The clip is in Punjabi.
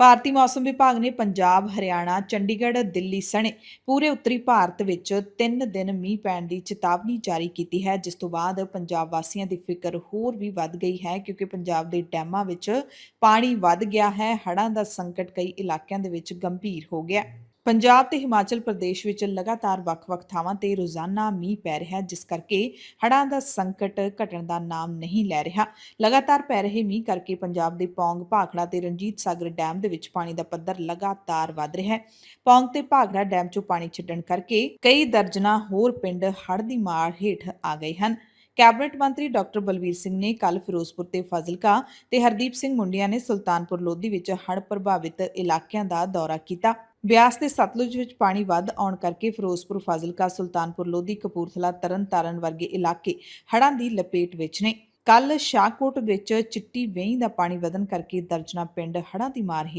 ਭਾਰਤੀ ਮੌਸਮ ਵਿਭਾਗ ਨੇ ਪੰਜਾਬ, ਹਰਿਆਣਾ, ਚੰਡੀਗੜ੍ਹ, ਦਿੱਲੀ ਸਣੇ ਪੂਰੇ ਉੱਤਰੀ ਭਾਰਤ ਵਿੱਚ 3 ਦਿਨ ਮੀਂਹ ਪੈਣ ਦੀ ਚੇਤਾਵਨੀ ਜਾਰੀ ਕੀਤੀ ਹੈ ਜਿਸ ਤੋਂ ਬਾਅਦ ਪੰਜਾਬ ਵਾਸੀਆਂ ਦੀ ਫਿਕਰ ਹੋਰ ਵੀ ਵੱਧ ਗਈ ਹੈ ਕਿਉਂਕਿ ਪੰਜਾਬ ਦੇ ਡੈਮਾਂ ਵਿੱਚ ਪਾਣੀ ਵੱਧ ਗਿਆ ਹੈ ਹੜ੍ਹਾਂ ਦਾ ਸੰਕਟ ਕਈ ਇਲਾਕਿਆਂ ਦੇ ਵਿੱਚ ਗੰਭੀਰ ਹੋ ਗਿਆ। ਪੰਜਾਬ ਤੇ ਹਿਮਾਚਲ ਪ੍ਰਦੇਸ਼ ਵਿੱਚ ਲਗਾਤਾਰ ਵੱਖ-ਵੱਖ ਥਾਵਾਂ ਤੇ ਰੋਜ਼ਾਨਾ ਮੀਂਹ ਪੈ ਰਿਹਾ ਹੈ, ਜਿਸ ਕਰਕੇ ਹੜ੍ਹਾਂ ਦਾ ਸੰਕਟ ਘਟਣ ਦਾ ਨਾਮ ਨਹੀਂ ਲੈ ਰਿਹਾ। ਲਗਾਤਾਰ ਪੈ ਰਹੇ ਮੀਂਹ ਕਰਕੇ ਪੰਜਾਬ ਦੇ ਪੌਂਗ, ਭਾਖੜਾ ਤੇ ਰਣਜੀਤ ਸਾਗਰ ਡੈਮ ਦੇ ਵਿੱਚ ਪਾਣੀ ਦਾ ਪੱਧਰ ਲਗਾਤਾਰ ਵਧ ਰਿਹਾ ਹੈ। ਪੌਂਗ ਤੇ ਭਾਖੜਾ ਡੈਮ 'ਚੋਂ ਪਾਣੀ ਛੱਡਣ ਕਰਕੇ ਕਈ ਦਰਜਨਾਂ ਹੋਰ ਪਿੰਡ ਹੜ੍ਹ ਦੀ ਮਾਰ ਹੇਠ ਆ ਗਏ ਹਨ। ਕੈਬਨਿਟ ਮੰਤਰੀ ਡਾਕਟਰ ਬਲਵੀਰ ਸਿੰਘ ਨੇ ਕੱਲ ਫਿਰੋਜ਼ਪੁਰ ਤੇ ਫਾਜ਼ਿਲਕਾ ਤੇ ਹਰਦੀਪ ਸਿੰਘ ਮੁੰਡਿਆਂ ਨੇ ਸੁਲਤਾਨਪੁਰ ਲੋਧੀ ਵਿੱਚ ਹੜ੍ਹ ਪ੍ਰਭਾਵਿਤ ਇਲਾਕਿਆਂ ਦਾ ਦੌਰਾ ਕੀਤਾ। ਬਿਆਸ ਤੇ ਸਤਲੁਜ ਵਿੱਚ ਪਾਣੀ ਵੱਧ ਆਉਣ ਕਰਕੇ ਫਿਰੋਜ਼ਪੁਰ, ਫਾਜ਼ਿਲਕਾ, ਸੁਲਤਾਨਪੁਰ, ਲੋਧੀ, ਕਪੂਰਥਲਾ, ਤਰਨਤਾਰਨ ਵਰਗੇ ਇਲਾਕੇ ਹੜ੍ਹਾਂ ਦੀ ਲਪੇਟ ਵਿੱਚ ਨੇ। ਕੱਲ ਸ਼ਾਹਕੋਟ ਵਿੱਚ ਚਿੱਟੀ ਵੇਈ ਦਾ ਪਾਣੀ ਵਧਣ ਕਰਕੇ ਦਰਜਨਾ ਪਿੰਡ ਹੜ੍ਹਾਂ ਦੀ ਮਾਰ ਹੇਠ